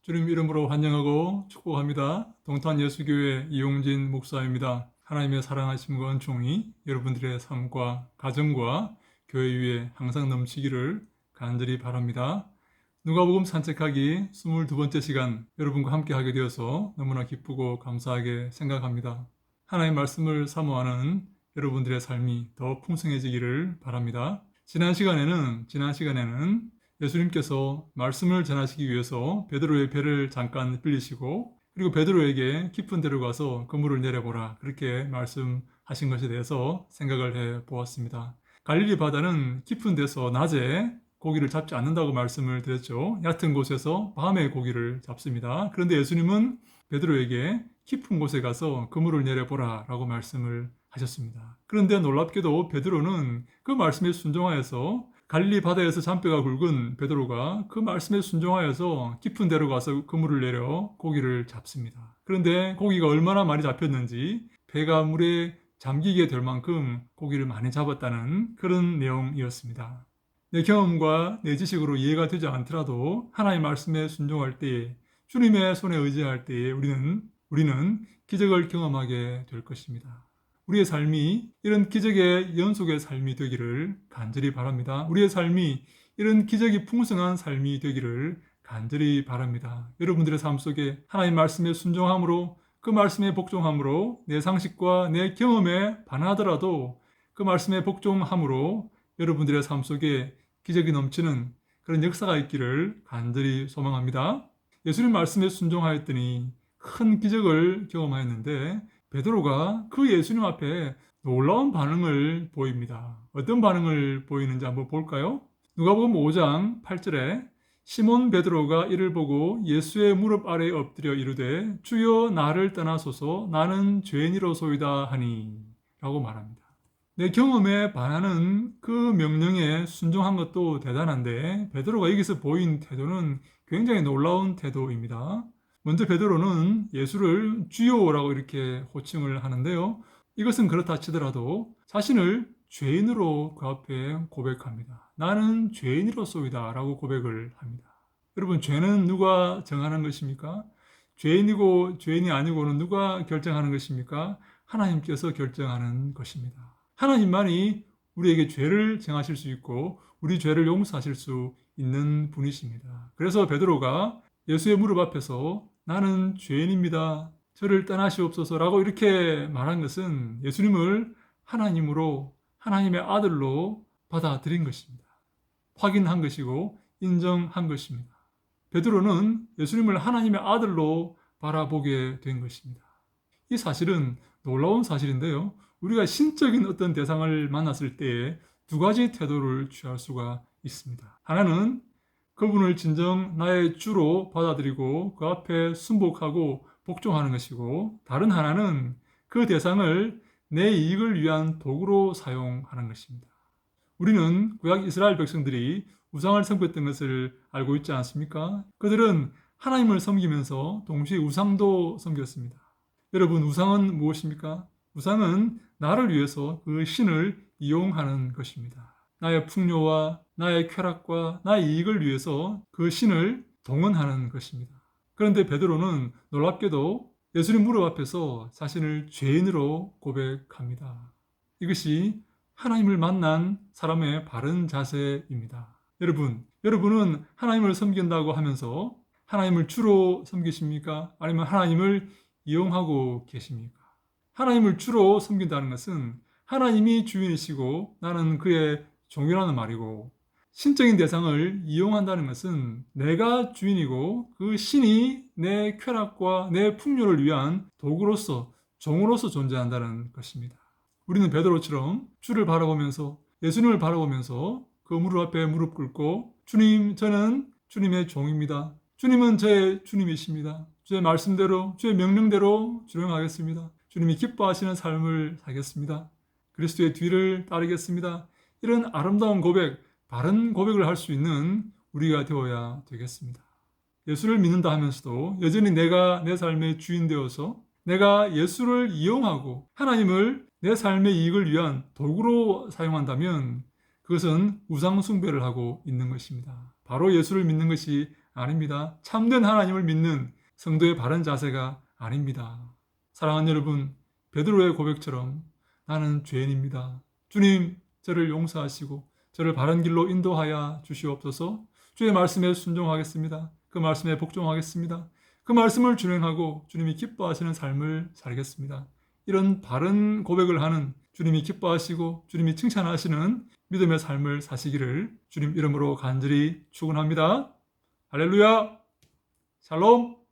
주님으로 축복합니다. 동탄 예수교회 이용진 목사입니다. 하나님의 사랑하심과 은총이 여러분들의 삶과 가정과 교회 위에 항상 넘치기를 간절히 바랍니다. 누가복음 산책하기 22번째 시간 여러분과 함께 하게 되어서 너무나 기쁘고 감사하게 생각합니다. 하나님의 말씀을 사모하는 여러분들의 삶이 더 풍성해지기를 바랍니다. 지난 시간에는 지난 시간에는 예수님께서 말씀을 전하시기 위해서 베드로의 배를 잠깐 빌리시고 그리고 베드로에게 깊은 데로 가서 그물을 내려보라 그렇게 말씀하신 것에 대해서 생각을 해 보았습니다. 갈릴리 바다는 깊은 데서 낮에 고기를 잡지 않는다고 말씀을 드렸죠. 얕은 곳에서 밤에 고기를 잡습니다. 그런데 예수님은 베드로에게 깊은 곳에 가서 그물을 내려보라 라고 말씀을 하셨습니다. 그런데 놀랍게도 베드로는 그 말씀에 순종하여서 갈릴리 바다에서 잔뼈가 굵은 베드로가 그 말씀에 순종하여서 깊은 데로 가서 그물을 내려 고기를 잡습니다. 그런데 고기가 얼마나 많이 잡혔는지 배가 물에 잠기게 될 만큼 고기를 많이 잡았다는 그런 내용이었습니다. 내 경험과 내 지식으로 이해가 되지 않더라도 하나님의 말씀에 순종할 때에 주님의 손에 의지할 때에 우리는 우리는 기적을 경험하게 될 것입니다. 우리의 삶이 이런 기적의 연속의 삶이 되기를 간절히 바랍니다. 우리의 삶이 이런 기적이 풍성한 삶이 되기를 간절히 바랍니다. 여러분들의 삶 속에 하나님 말씀에 순종함으로 그 말씀에 복종함으로 내 상식과 내 경험에 반하더라도 그 말씀에 복종함으로 여러분들의 삶 속에 기적이 넘치는 그런 역사가 있기를 간절히 소망합니다. 예수님 말씀에 순종하였더니 큰 기적을 경험하였는데 베드로가 그 예수님 앞에 놀라운 반응을 보입니다. 어떤 반응을 보이는지 한번 볼까요? 누가복음 5장 8절에 시몬 베드로가 이를 보고 예수의 무릎 아래에 엎드려 이르되 주여 나를 떠나소서 나는 죄인이로소이다 하니 라고 말합니다. 내 경험에 반하는 그 명령에 순종한 것도 대단한데 베드로가 여기서 보인 태도는 굉장히 놀라운 태도입니다. 먼저 베드로는 예수를 주요라고 이렇게 호칭을 하는데요. 이것은 그렇다 치더라도 자신을 죄인으로 그 앞에 고백합니다. 나는 죄인이로소이다 라고 고백을 합니다. 여러분, 죄는 누가 정하는 것입니까? 죄인이고 죄인이 아니고는 누가 결정하는 것입니까? 하나님께서 결정하는 것입니다. 하나님만이 우리에게 죄를 정하실 수 있고 우리 죄를 용서하실 수 있는 분이십니다. 그래서 베드로가 예수의 무릎 앞에서 나는 죄인입니다. 저를 떠나시옵소서라고 이렇게 말한 것은 예수님을 하나님으로 하나님의 아들로 받아들인 것입니다. 확인한 것이고 인정한 것입니다. 베드로는 예수님을 하나님의 아들로 바라보게 된 것입니다. 이 사실은 놀라운 사실인데요. 우리가 신적인 어떤 대상을 만났을 때에 두 가지 태도를 취할 수가 있습니다. 하나는 그분을 진정 나의 주로 받아들이고 그 앞에 순복하고 복종하는 것이고 다른 하나는 그 대상을 내 이익을 위한 도구로 사용하는 것입니다. 우리는 구약 이스라엘 백성들이 우상을 섬겼던 것을 알고 있지 않습니까? 그들은 하나님을 섬기면서 동시에 우상도 섬겼습니다. 여러분, 우상은 무엇입니까? 우상은 나를 위해서 그 신을 이용하는 것입니다. 나의 풍요와 나의 쾌락과 나의 이익을 위해서 그 신을 동원하는 것입니다. 그런데 베드로는 놀랍게도 예수님 무릎 앞에서 자신을 죄인으로 고백합니다. 이것이 하나님을 만난 사람의 바른 자세입니다. 여러분, 여러분은 하나님을 섬긴다고 하면서 하나님을 주로 섬기십니까? 아니면 하나님을 이용하고 계십니까? 하나님을 주로 섬긴다는 것은 하나님이 주인이시고 나는 그의 종이라는 말이고 신적인 대상을 이용한다는 것은 내가 주인이고 그 신이 내 쾌락과 내 풍요를 위한 도구로서 종으로서 존재한다는 것입니다. 우리는 베드로처럼 주를 바라보면서 예수님을 바라보면서 그 무릎 앞에 무릎 꿇고 주님 저는 주님의 종입니다. 주님은 제 주님이십니다. 주의 말씀대로 주의 명령대로 준행하겠습니다. 주님이 기뻐하시는 삶을 살겠습니다. 그리스도의 뒤를 따르겠습니다. 이런 아름다운 고백, 바른 고백을 할 수 있는 우리가 되어야 되겠습니다. 예수를 믿는다 하면서도 여전히 내가 내 삶의 주인 되어서 내가 예수를 이용하고 하나님을 내 삶의 이익을 위한 도구로 사용한다면 그것은 우상숭배를 하고 있는 것입니다. 바로 예수를 믿는 것이 아닙니다. 참된 하나님을 믿는 성도의 바른 자세가 아닙니다. 사랑하는 여러분, 베드로의 고백처럼 나는 죄인입니다. 주님, 저를 용서하시고 저를 바른 길로 인도하여 주시옵소서. 주의 말씀에 순종하겠습니다. 그 말씀에 복종하겠습니다. 그 말씀을 준행하고 주님이 기뻐하시는 삶을 살겠습니다. 이런 바른 고백을 하는 주님이 기뻐하시고 주님이 칭찬하시는 믿음의 삶을 사시기를 주님 이름으로 간절히 축원합니다. 할렐루야. 샬롬.